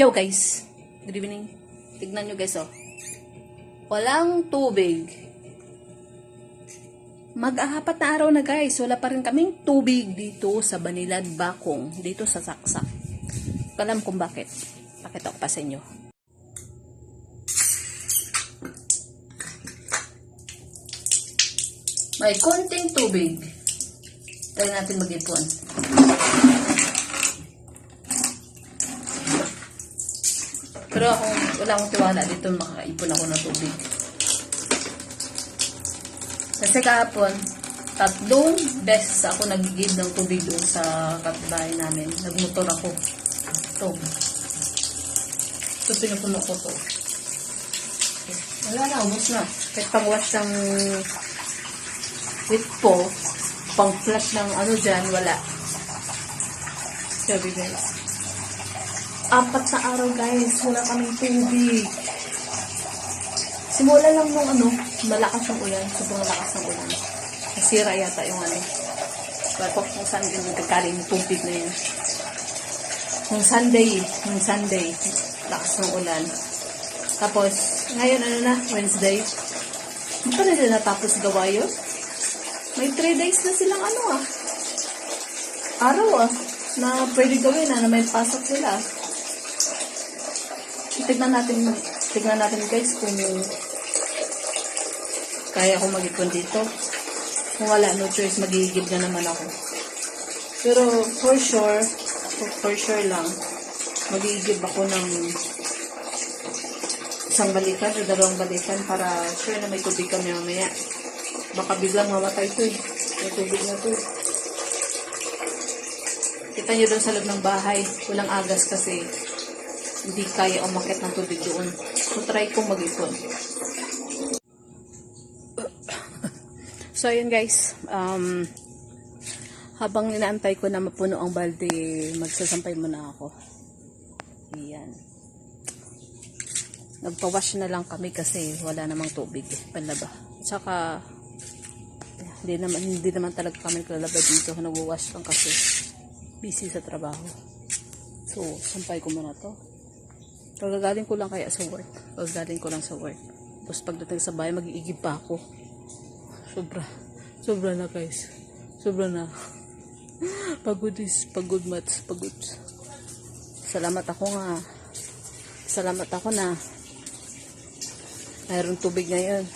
Yo guys, good evening. Tignan nyo guys oh. Walang tubig. Mag-ahapat na araw na guys, wala pa rin kaming tubig dito sa Banilad Bakong, dito sa Saksak. Alam kung bakit. Pakita ko pa sa inyo. May konting tubig. Tayo natin mag-ipon. Pero ako, wala akong tiwala dito makakaipon ako ng tubig. Kasi kahapon, tatlong beses ako nagigib ng tubig doon sa kapitbahay namin. Nagmotor ako. Ito. Ito pinupuno ko to. Wala na, ubos na. Kahit pang-wash ng with po, pang-flush ng ano dyan, wala. Sabi guys. Apat na araw guys, wala kaming tubig. Simula lang nung ano, malakas yung ulan, sobrang lakas ng ulan. Nasira yata yung ano. Pero kung saan din nagkakaling yung tubig na yun. Nung Sunday, nung Sunday, lakas ng ulan. Tapos, ngayon ano na, Wednesday. Hindi pa nila natapos gawa yun. May 3 days na silang ano ah. Araw ah. Na pwede gawin ah, na may pasok sila. Tignan natin, tignan natin guys kung kaya ko mag-ipon dito. Kung wala, no choice, magigib na naman ako. Pero for sure, for, sure lang, magigib ako ng isang balikan o dalawang balikan para sure na may tubig kami mamaya. Baka biglang mamatay to eh. May tubig na to eh. Kita nyo doon sa loob ng bahay, walang agas kasi hindi kaya umakit ng tubig doon. So, try kong mag-ipon. So, yun guys. Um, habang inaantay ko na mapuno ang balde, magsasampay muna ako. Ayan. Nagpa-wash na lang kami kasi wala namang tubig panlaba. Tsaka, hindi naman, hindi naman talaga kami naglalaba dito. Nagwa-wash lang kasi busy sa trabaho. So, sampay ko muna to. Pagkagaling ko lang kaya sa work. Pagkagaling ko lang sa work. Tapos pagdating sa bahay, mag-iigib pa ako. Sobra. Sobra na guys. Sobra na. Pagod is pagod mats. Pagod. Salamat ako nga. Salamat ako na mayroong tubig ngayon.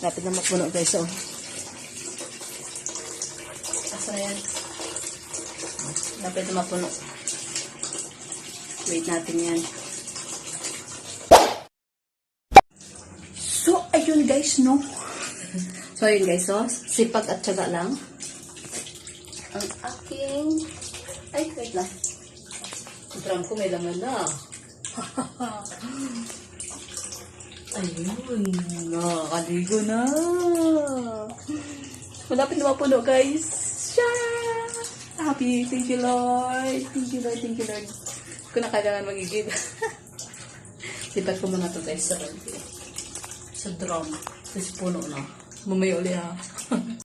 Lapit na mapuno guys. Oh. Asa na yan? Lapit na mapuno. Wait natin yan. So, ayun guys, no? So, ayun guys, so, sipag at syaga lang. Ang aking... Ay, wait lang. Ang drum ko may laman na. Ayun, nakakaligo na. Malapit na mapuno, guys. Siya! Happy, thank you, Lord. Thank you, Lord, thank you, Lord. Kung na kailangan magigib. Sipat ko muna to guys sa sa drum. Tapos puno na. Mamaya uli ha.